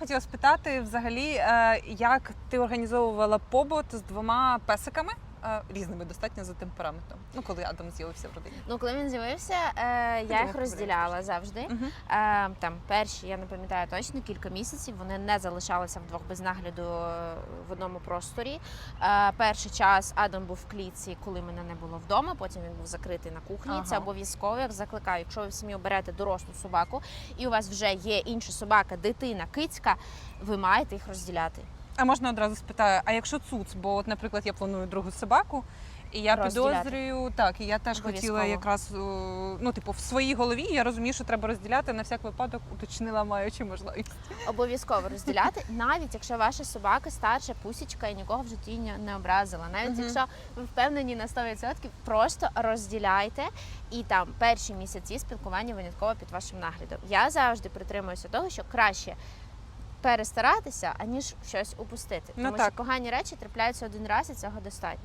хотіла спитати взагалі, е, як ти організовувала побут з двома песиками різними достатньо за темпераментом. Ну, коли Адам з'явився в родині. Ну, коли він з'явився, е, я їх розділяла завжди. Угу. Е, там перші, я не пам'ятаю точно, кілька місяців вони не залишалися вдвох без нагляду е, в одному просторі. Е, перший час Адам був в клітці, коли мене не було вдома. Потім він був закритий на кухні. Ага. Це обов'язково. Я закликаю, якщо ви в сім'ю берете дорослу собаку, і у вас вже є інша собака, дитина, кицька, ви маєте їх розділяти. А можна одразу спитаю, а якщо цуц? Бо, от, наприклад, я планую другу собаку, і я Розділяти. підозрюю, так, і я теж Обов'язково. хотіла якраз, о, ну, типу, в своїй голові я розумію, що треба розділяти на всяк випадок, уточнила маючи можливість. Обов'язково розділяти, навіть якщо ваша собака старша, пусічка і нікого в житті не- не образила. Навіть Мгм. якщо ви впевнені на 100%, просто розділяйте і там перші місяці спілкування винятково під вашим наглядом. Я завжди притримуюся того, що краще. Перестаратися, аніж щось упустити, Ну тому так. що погані речі трапляються один раз, і цього достатньо.